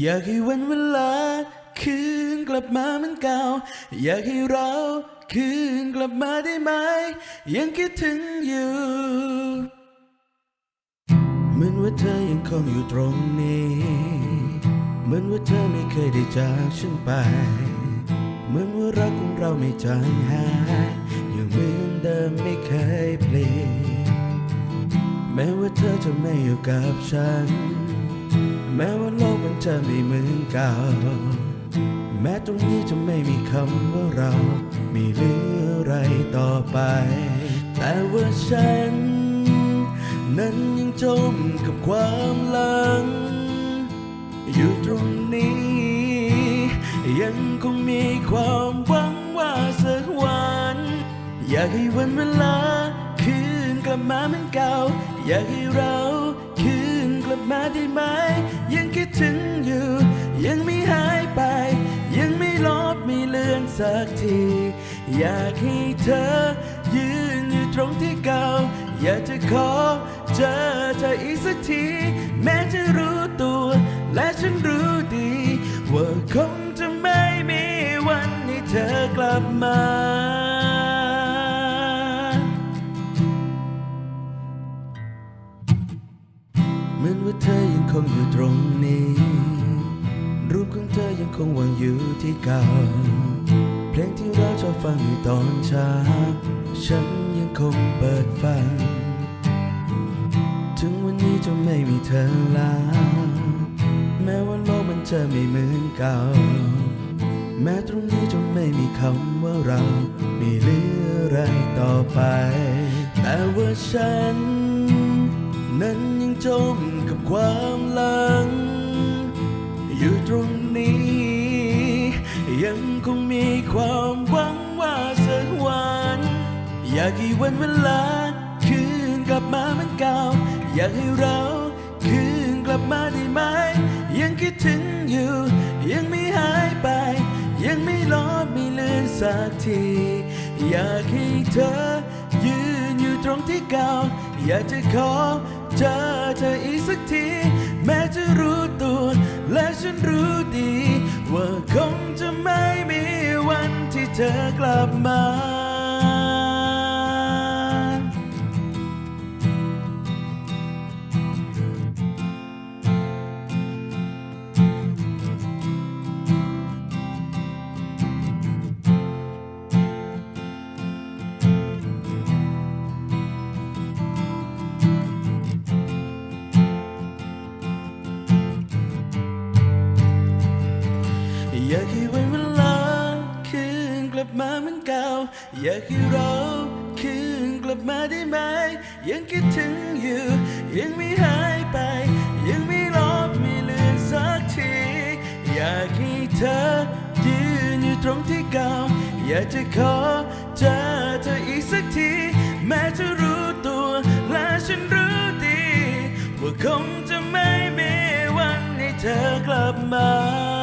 อยากให้วันเวลา คืนกลับมาเหมือนเก่า อยากให้เราคืนกลับมาได้ไหม ยังคิดถึงอยู่เหมือนว่าเธอยังคงอยู่ตรงนี้เหมือนว่าเธอไม่เคยได้จากฉันไปเหมือนว่ารักของเราไม่จางหายยังเหมือนเดิมไม่เคยเปลี่ยนแม้ว่าเธอจะไม่อยู่กับฉัน จะไม่เหมือนเก่า แม้ตรงนี้จะไม่มีคำว่าเรา มีเหลืออะไรต่อไป แต่ว่าฉัน นั้นยังจมกับความหลัง อยู่ตรงนี้ ยังคงมีความหวังว่าสักวัน อยากให้วันเวลา คืนกลับมาเหมือนเก่า อยากให้เรา คืนกลับมาได้ไหม คิดถึงอยู่ ยังไม่หายไป ยังไม่ลบไม่เลือนสักที อยากให้เธอ ยืนอยู่ตรงที่เก่า อยากจะขอเจอเธออีกสักที แม้จะรู้ตัว และฉันรู้ดี ว่าคงจะไม่มีวันให้เธอกลับมา เหมือนว่าเธอยังคงอยู่ตรงนี้ รูปของเธอยังคงวางอยู่ที่เก่า เพลงที่เราชอบฟังในตอนเช้า ฉันยังคงเปิดฟัง ถึงวันนี้จะไม่มีเธอแล้วแม้ว่าโลกมันจะไม่เหมือนเก่า แม้ตรงนี้จะไม่มีคำว่าเรา ไม่เหลืออะไรต่อไป แต่ว่าฉัน นั้นยังจมกับความหลัง อยู่ตรงนี้ ยังคงมีความหวังว่าสักวัน อยากให้วันเวลา คืนกลับมาเหมือนเก่า อยากให้เรา คืนกลับมาได้ไหม ยังคิดถึงอยู่ ยังไม่หายไป ยังไม่ลบไม่เลือนสักที อยากให้เธอยืนอยู่ตรงที่เก่า อยากจะขอ เจอเธออีกสักที แม้จะรู้ตัวและฉันรู้ดี ว่าคงจะไม่มีวันที่เธอกลับมา อยากให้วันเวลาคืนกลับมาเหมือนเก่า อยากให้เราคืนกลับมาได้ไหม ยังคิดถึงอยู่ ยังไม่หายไป ยังไม่ลบไม่เลือสักที อยากให้เธอยืนอยู่ตรงที่เก่า อยากจะขอเจอเธออีกสักที แม้จะรู้ตัวและฉันรู้ดี ว่าคงจะไม่มีวันให้เธอกลับมา